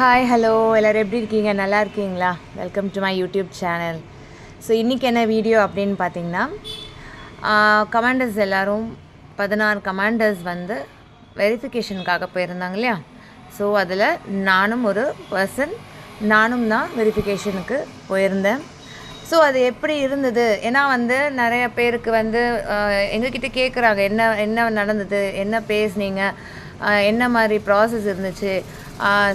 Hi hello எல்லோரும் எப்படி இருக்கீங்க? நல்லா இருக்கீங்களா? Welcome to my YouTube channel so இன்றைக்கி என்ன வீடியோ அப்படின்னு பார்த்தீங்கன்னா கமாண்டர்ஸ் எல்லோரும் பதினாறு கமாண்டர்ஸ் வந்து வெரிஃபிகேஷனுக்காக போயிருந்தாங்க இல்லையா? ஸோ அதில் நானும் ஒரு பர்சன் நானும் தான் வெரிஃபிகேஷனுக்கு போயிருந்தேன். ஸோ அது எப்படி இருந்தது? ஏன்னா வந்து நிறைய பேருக்கு வந்து எங்ககிட்ட கேட்குறாங்க என்ன என்ன நடந்தது என்ன பேசுனீங்க என்ன மாதிரி ப்ராசஸ் இருந்துச்சு?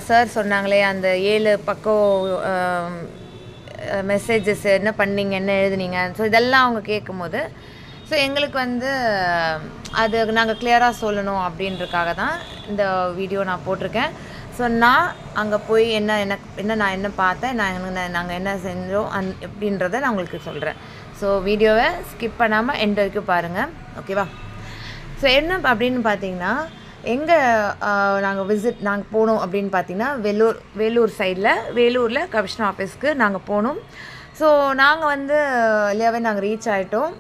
சார் சொன்னாங்களே அந்த ஏழு பக்கம் மெசேஜஸ் என்ன பண்ணீங்க என்ன எழுதுனீங்க? ஸோ இதெல்லாம் அவங்க கேட்கும்போது ஸோ எங்களுக்கு வந்து அது நாங்கள் கிளியராக சொல்லணும் அப்படின்றதுக்காக தான் இந்த வீடியோ நான் போட்டிருக்கேன். ஸோ நான் அங்கே போய் என்ன என்ன என்ன நான் என்ன பார்த்தேன் நான் என்ன- நாங்கள் என்ன செஞ்சோம் அந் அப்படின்றத நான் உங்களுக்கு சொல்கிறேன் ஸோ வீடியோவை ஸ்கிப் பண்ணாமல் எண்ட் வரைக்கும் பாருங்கள் ஓகேவா ஸோ என்ன அப்படின்னு பார்த்தீங்கன்னா எங்கே நாங்கள் விசிட் நாங்கள் போனோம் அப்படின்னு பார்த்தீங்கன்னா வேலூர் வேலூர் சைடில் வேலூரில் கமிஷன் ஆஃபீஸ்க்கு நாங்கள் போனோம். ஸோ நாங்கள் வந்து லேவே நாங்கள் ரீச் ஆகிட்டோம்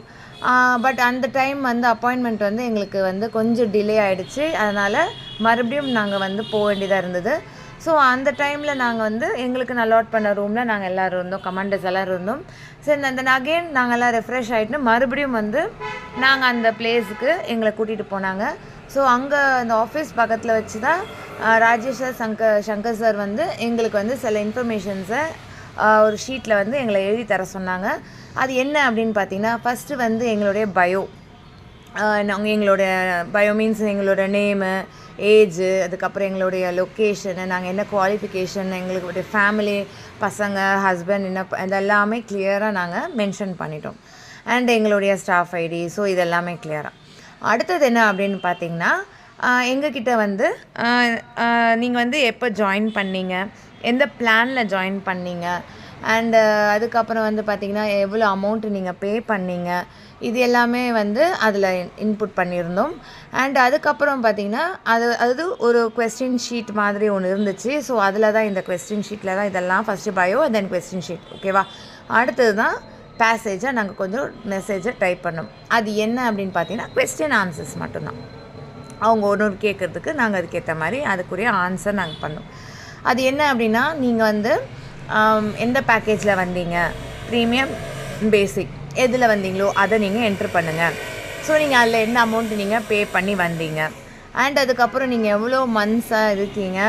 பட் அந்த டைம் வந்து அப்பாயின்மெண்ட் வந்து எங்களுக்கு வந்து கொஞ்சம் டிலே ஆகிடுச்சு அதனால் மறுபடியும் நாங்கள் வந்து போக வேண்டியதாக இருந்தது. ஸோ அந்த டைமில் நாங்கள் வந்து எங்களுக்கு அலாட் பண்ண ரூமில் நாங்கள் எல்லோரும் இருந்தோம். கமாண்டர்ஸ் எல்லோரும் இருந்தோம். சரி அந்த அகெயின் நாங்கள் எல்லாம் ரெஃப்ரெஷ் ஆகிட்டு மறுபடியும் வந்து நாங்கள் அந்த பிளேஸுக்கு எங்களை கூட்டிகிட்டு போனாங்க. ஸோ அங்கே அந்த ஆஃபீஸ் பக்கத்தில் வச்சு தான் ஆஹ், ராஜேஷ் சார் சங்கர் சங்கர் சார் வந்து எங்களுக்கு வந்து சில இன்ஃபர்மேஷன்ஸை ஒரு ஷீட்டில் வந்து எங்களை எழுதி தர சொன்னாங்க. அது என்ன அப்படின்னு பார்த்தீங்கன்னா ஃபஸ்ட்டு வந்து எங்களுடைய பயோ நாங்கள் எங்களோட பயோ மீன்ஸ் எங்களோட நேமு ஏஜு அதுக்கப்புறம் எங்களுடைய லொக்கேஷனு நாங்கள் என்ன குவாலிஃபிகேஷன் எங்களுடைய ஃபேமிலி பசங்க ஹஸ்பண்ட் என்ன இதெல்லாமே கிளியராக நாங்கள் மென்ஷன் பண்ணிட்டோம். அண்ட் எங்களுடைய ஸ்டாஃப் ஐடி ஸோ இதெல்லாமே கிளியராக அடுத்தது என்ன அப்படின்னு பார்த்தீங்கன்னா எங்ககிட்ட வந்து நீங்கள் வந்து எப்போ ஜாயின் பண்ணீங்க? எந்த பிளானில் ஜாயின் பண்ணீங்க? அண்டு அதுக்கப்புறம் வந்து பார்த்திங்கன்னா எவ்வளோ அமௌண்ட்டு நீங்கள் பே பண்ணீங்க? இது எல்லாமே வந்து அதில் இன்புட் பண்ணியிருந்தோம். அண்ட் அதுக்கப்புறம் பார்த்தீங்கன்னா அது அது ஒரு கொஸ்டின் ஷீட் மாதிரி ஒன்று இருந்துச்சு. ஸோ அதில் தான் இந்த கொஸ்டின் ஷீட்டில் தான் இதெல்லாம் first bio then question sheet ஓகேவா அடுத்தது தான் பேசேஜை நாங்கள் கொஞ்சம் மெசேஜை டைப் பண்ணோம். அது என்ன அப்படின்னு பார்த்தீங்கன்னா கொஸ்டின் ஆன்சர்ஸ் மட்டும்தான். அவங்க ஒன்று ஒன்று கேட்குறதுக்கு நாங்கள் அதுக்கேற்ற மாதிரி அதுக்குரிய ஆன்சர் நாங்கள் பண்ணோம். அது என்ன அப்படின்னா நீங்கள் வந்து எந்த பேக்கேஜில் வந்தீங்க? ப்ரீமியம் பேசிக் எதில் வந்தீங்களோ அதை நீங்கள் என்ட்ரு பண்ணுங்கள் ஸோ நீங்கள் அதில் என்ன அமௌண்ட் நீங்கள் பே பண்ணி வந்தீங்க? அண்ட் அதுக்கப்புறம் நீங்கள் எவ்வளோ மந்த்ஸாக இருக்கீங்க?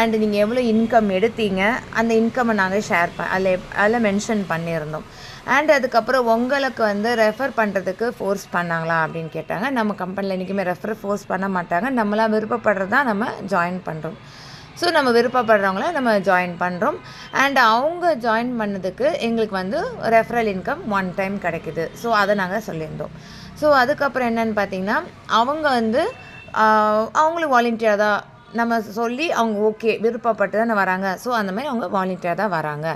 அண்ட் நீங்கள் எவ்வளோ இன்கம் எடுத்தீங்க அந்த இன்கம்மை நாங்கள் ஷேர் ப அதில் அதில் மென்ஷன் பண்ணியிருந்தோம். அண்ட் அதுக்கப்புறம் உங்களுக்கு வந்து ரெஃபர் பண்ணுறதுக்கு ஃபோர்ஸ் பண்ணாங்களா அப்படின்னு கேட்டாங்க. நம்ம கம்பெனியில் என்றைக்குமே ரெஃபர் ஃபோர்ஸ் பண்ண மாட்டாங்க. நம்மளாம் விருப்பப்படுறதா நம்ம ஜாயின் பண்ணுறோம் ஸோ நம்ம விருப்பப்படுறவங்கள நம்ம ஜாயின் பண்ணுறோம் அண்ட் அவங்க ஜாயின் பண்ணதுக்கு எங்களுக்கு வந்து ரெஃபரல் இன்கம் ஒன் டைம் கிடைக்குது. ஸோ அதை நாங்கள் சொல்லியிருந்தோம். ஸோ அதுக்கப்புறம் என்னன்னு பார்த்தீங்கன்னா அவங்க வந்து அவங்களும் வாலண்டியர் தான் நம்ம சொல்லி அவங்க ஓகே விருப்பப்பட்டு தானே வராங்க. ஸோ அந்த மாதிரி அவங்க வாலண்டியராக தான் வராங்க.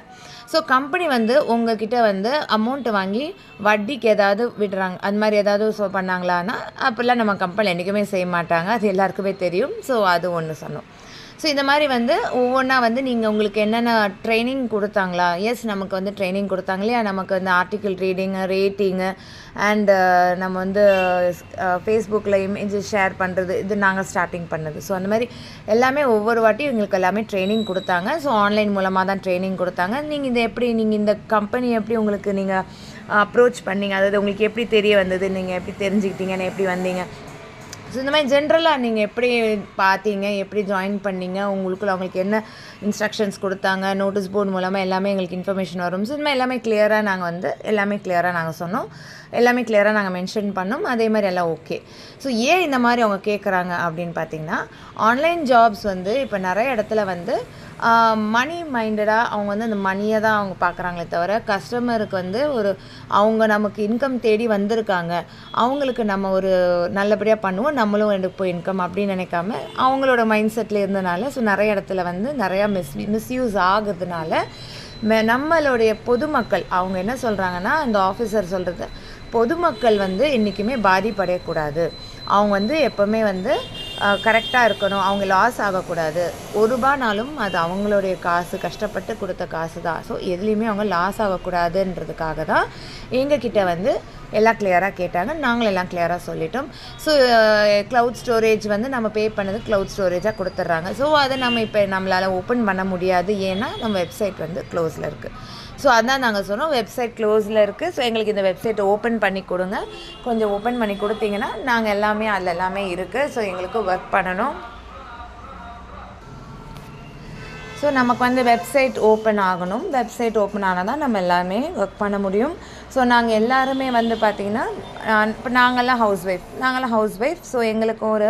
ஸோ கம்பெனி வந்து உங்ககிட்ட வந்து அமௌண்ட்டு வாங்கி வட்டிக்கு ஏதாவது விடுறாங்க. அந்த மாதிரி ஏதாவது ஸோ பண்ணாங்களான்னா அப்படிலாம் நம்ம கம்பெனி என்றைக்குமே செய்ய மாட்டாங்க. அது எல்லாருக்குமே தெரியும். ஸோ அது ஒன்று சொன்னோம். ஸோ இந்த மாதிரி வந்து ஒவ்வொன்றா வந்து நீங்கள் உங்களுக்கு என்னென்ன ட்ரைனிங் கொடுத்தாங்களா? எஸ் நமக்கு வந்து ட்ரைனிங் கொடுத்தாங்க இல்லையா? நமக்கு வந்து ஆர்டிக்கிள் ரீடிங்கு ரேட்டிங்கு அண்டு நம்ம வந்து ஃபேஸ்புக்கில் இமேஜஸ் ஷேர் பண்ணுறது இது நாங்கள் ஸ்டார்டிங் பண்ணது. ஸோ அந்த மாதிரி எல்லாமே ஒவ்வொரு வாட்டியும் எங்களுக்கு எல்லாமே ட்ரைனிங் கொடுத்தாங்க. ஸோ ஆன்லைன் மூலமாக தான் ட்ரைனிங் கொடுத்தாங்க. நீங்கள் இதை எப்படி நீங்கள் இந்த கம்பெனி எப்படி உங்களுக்கு நீங்கள் அப்ரோச் uh, பண்ணீங்க? அதாவது உங்களுக்கு எப்படி தெரிய வந்தது? நீங்கள் எப்படி தெரிஞ்சுக்கிட்டீங்கன்னு எப்படி வந்தீங்க? ஸோ இந்த மாதிரி ஜென்ரலாக நீங்கள் எப்படி பார்த்தீங்க எப்படி ஜாயின் பண்ணீங்க? உங்களுக்குள்ள அவங்களுக்கு என்ன இன்ஸ்ட்ரக்ஷன்ஸ் கொடுத்தாங்க நோட்டீஸ் போர்டு மூலமாக எல்லாமே எங்களுக்கு இன்ஃபர்மேஷன் வரும். ஸோ எல்லாமே கிளியராக நாங்கள் வந்து எல்லாமே கிளியராக நாங்கள் சொன்னோம். எல்லாமே கிளியராக நாங்கள் மென்ஷன் பண்ணோம். அதே மாதிரி எல்லாம் ஓகே ஸோ ஏன் இந்த மாதிரி அவங்க கேட்குறாங்க அப்படின்னு பார்த்தீங்கன்னா ஆன்லைன் ஜாப்ஸ் வந்து இப்போ நிறைய இடத்துல வந்து மணி மைண்டடாக அவங்க வந்து அந்த மணியை தான் அவங்க பார்க்குறாங்களே தவிர கஸ்டமருக்கு வந்து ஒரு அவங்க நமக்கு இன்கம் தேடி வந்திருக்காங்க. அவங்களுக்கு நம்ம ஒரு நல்லபடியாக பண்ணுவோம். நம்மளும் எடுப்போம் போய் இன்கம் அப்படின்னு நினைக்காம அவங்களோட மைண்ட் செட்டில் இருந்தனால ஸோ நிறைய இடத்துல வந்து நிறையா மிஸ் மிஸ்யூஸ் ஆகுறதுனால ம- நம்மளுடைய பொதுமக்கள் அவங்க என்ன சொல்கிறாங்கன்னா அந்த ஆஃபீஸர் சொல்கிறது பொதுமக்கள் வந்து என்றைக்குமே பாதிப்படையக்கூடாது. அவங்க வந்து எப்போவுமே வந்து கரெக்டாக இருக்கணும். அவங்க லாஸ் ஆகக்கூடாது. ஒரு ரூபானாலும் அது அவங்களுடைய காசு கஷ்டப்பட்டு கொடுத்த காசு தான் ஸோ எதுலேயுமே அவங்க லாஸ் ஆகக்கூடாதுன்றதுக்காக தான் எங்ககிட்ட வந்து எல்லாம் கிளியராக கேட்டாங்க. நாங்களும் எல்லாம் கிளியராக சொல்லிட்டோம். ஸோ க்ளவுட் ஸ்டோரேஜ் வந்து நம்ம பே பண்ணது க்ளவுட் ஸ்டோரேஜாக கொடுத்துட்றாங்க. ஸோ அதை நம்ம இப்போ நம்மளால் ஓப்பன் பண்ண முடியாது. ஏன்னா நம்ம வெப்சைட் வந்து க்ளோஸில் இருக்குது ஸோ அதான் நாங்கள் சொன்னோம் வெப்சைட் க்ளோஸில் இருக்குது ஸோ எங்களுக்கு இந்த வெப்சைட்டை ஓப்பன் பண்ணி கொடுங்க. கொஞ்சம் ஓப்பன் பண்ணி கொடுத்தீங்கன்னா நாங்கள் எல்லாமே அதில் எல்லாமே இருக்குது ஸோ எங்களுக்கு ஒர்க் பண்ணணும். ஸோ நமக்கு வந்து வெப்சைட் ஓப்பன் ஆகணும். வெப்சைட் ஓப்பன் ஆனால் தான் நம்ம எல்லாமே ஒர்க் பண்ண முடியும். ஸோ நாங்கள் எல்லாருமே வந்து பார்த்திங்கன்னா இப்போ நாங்கள்லாம் ஹவுஸ் ஒய்ஃப் நாங்களாம் ஹவுஸ் ஒய்ஃப் ஸோ எங்களுக்கு ஒரு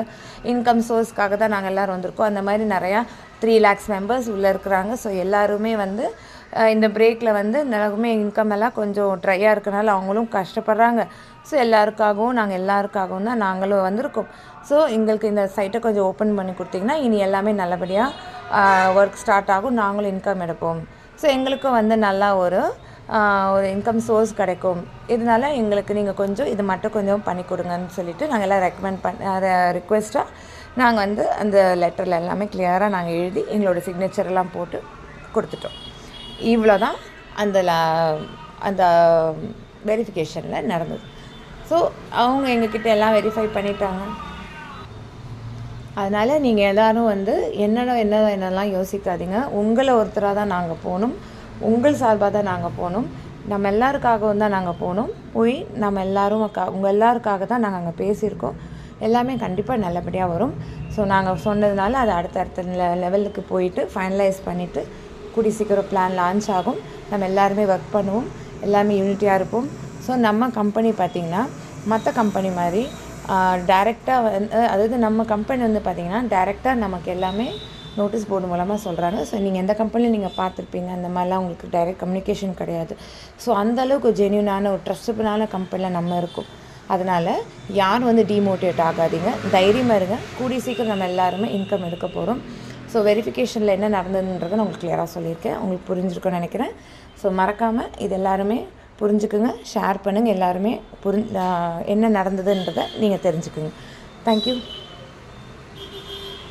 இன்கம் சோர்ஸ்க்காக தான் நாங்கள் எல்லோரும் வந்திருக்கோம். அந்த மாதிரி நிறையா த்ரீ லேக்ஸ் மெம்பர்ஸ் உள்ளே இருக்கிறாங்க. ஸோ எல்லாருமே வந்து இந்த பிரேக்கில் வந்து எல்லாருக்குமே இன்கம் எல்லாம் கொஞ்சம் ட்ரையாக இருக்கனால அவங்களும் கஷ்டப்படுறாங்க. ஸோ எல்லாருக்காகவும் நாங்கள் எல்லாருக்காகவும் தான் நாங்களும் வந்திருக்கோம். ஸோ எங்களுக்கு இந்த சைட்டை கொஞ்சம் ஓப்பன் பண்ணி கொடுத்தீங்கன்னா இனி எல்லாமே நல்லபடியாக ஒர்க் ஸ்டார்ட் ஆகும். நாங்களும் இன்கம் எடுப்போம். ஸோ எங்களுக்கும் வந்து நல்லா ஒரு ஒரு இன்கம் சோர்ஸ் கிடைக்கும். இதனால எங்களுக்கு நீங்கள் கொஞ்சம் இது மட்டும் கொஞ்சம் பண்ணி கொடுங்கன்னு சொல்லிவிட்டு நாங்கள் எல்லாம் ரெக்கமெண்ட் பண்ண அதை ரிக்வெஸ்ட்டாக நாங்கள் வந்து அந்த லெட்டரில் எல்லாமே கிளியராக நாங்கள் எழுதி எங்களோட சிக்னேச்சர் எல்லாம் போட்டு கொடுத்துட்டோம். இவ்வளோ தான் அந்த அந்த வெரிஃபிகேஷனில் நடந்தது. ஸோ அவங்க எங்ககிட்ட எல்லாம் வெரிஃபை பண்ணிட்டாங்க. அதனால் நீங்கள் எல்லோரும் வந்து என்னென்ன என்ன என்னெல்லாம் யோசிக்காதீங்க. உங்களை ஒருத்தராக தான் நாங்கள் போகணும். உங்கள் சார்பாக தான் நாங்கள் போகணும். நம்ம எல்லாருக்காகவும் தான் நாங்கள் போகணும். போய் நம்ம எல்லோரும் உங்கள் எல்லாருக்காக தான் நாங்கள் அங்கே பேசியிருக்கோம். எல்லாமே கண்டிப்பாக நல்லபடியாக வரும். ஸோ நாங்கள் சொன்னதுனால அது அடுத்த அடுத்த லெவலுக்கு போயிட்டு ஃபைனலைஸ் பண்ணிவிட்டு கூடி சீக்கிரம் பிளான் லான்ச் ஆகும். நம்ம எல்லாருமே ஒர்க் பண்ணுவோம். எல்லாமே யூனிட்டியாக இருப்போம். ஸோ நம்ம கம்பெனி பார்த்திங்கன்னா மற்ற கம்பெனி மாதிரி டேரெக்டாக வந்து அதாவது நம்ம கம்பெனி வந்து பார்த்திங்கன்னா டேரெக்டாக நமக்கு எல்லாமே நோட்டீஸ் போர்டு மூலமாக சொல்கிறாங்க ஸோ நீங்கள் எந்த கம்பெனியில் நீங்கள் பார்த்துருப்பீங்க அந்த மாதிரிலாம் உங்களுக்கு டைரக்ட் கம்யூனிகேஷன் கிடையாது. ஸோ அந்தளவுக்கு ஜென்யூனான ஒரு ட்ரஸ்டபுளான கம்பெனியில் நம்ம இருக்கும். அதனால் யாரும் வந்து டிமோட்டிவேட் ஆகாதீங்க. தைரியமாக இருங்க. கூடிய சீக்கிரம் நம்ம எல்லாருமே இன்கம் எடுக்க போகிறோம் ஸோ வெரிஃபிகேஷனில் என்ன நடந்ததுன்றதை நான் உங்களுக்கு கிளியராக சொல்லியிருக்கேன். உங்களுக்கு புரிஞ்சிருக்கும்னு நினைக்கிறேன். ஸோ மறக்காமல் இது எல்லாருமே புரிஞ்சுக்குங்க ஷேர் பண்ணுங்கள் எல்லாருமே புரிஞ் என்ன நடந்ததுன்றதை நீங்கள் தெரிஞ்சுக்குங்க. தேங்க்யூ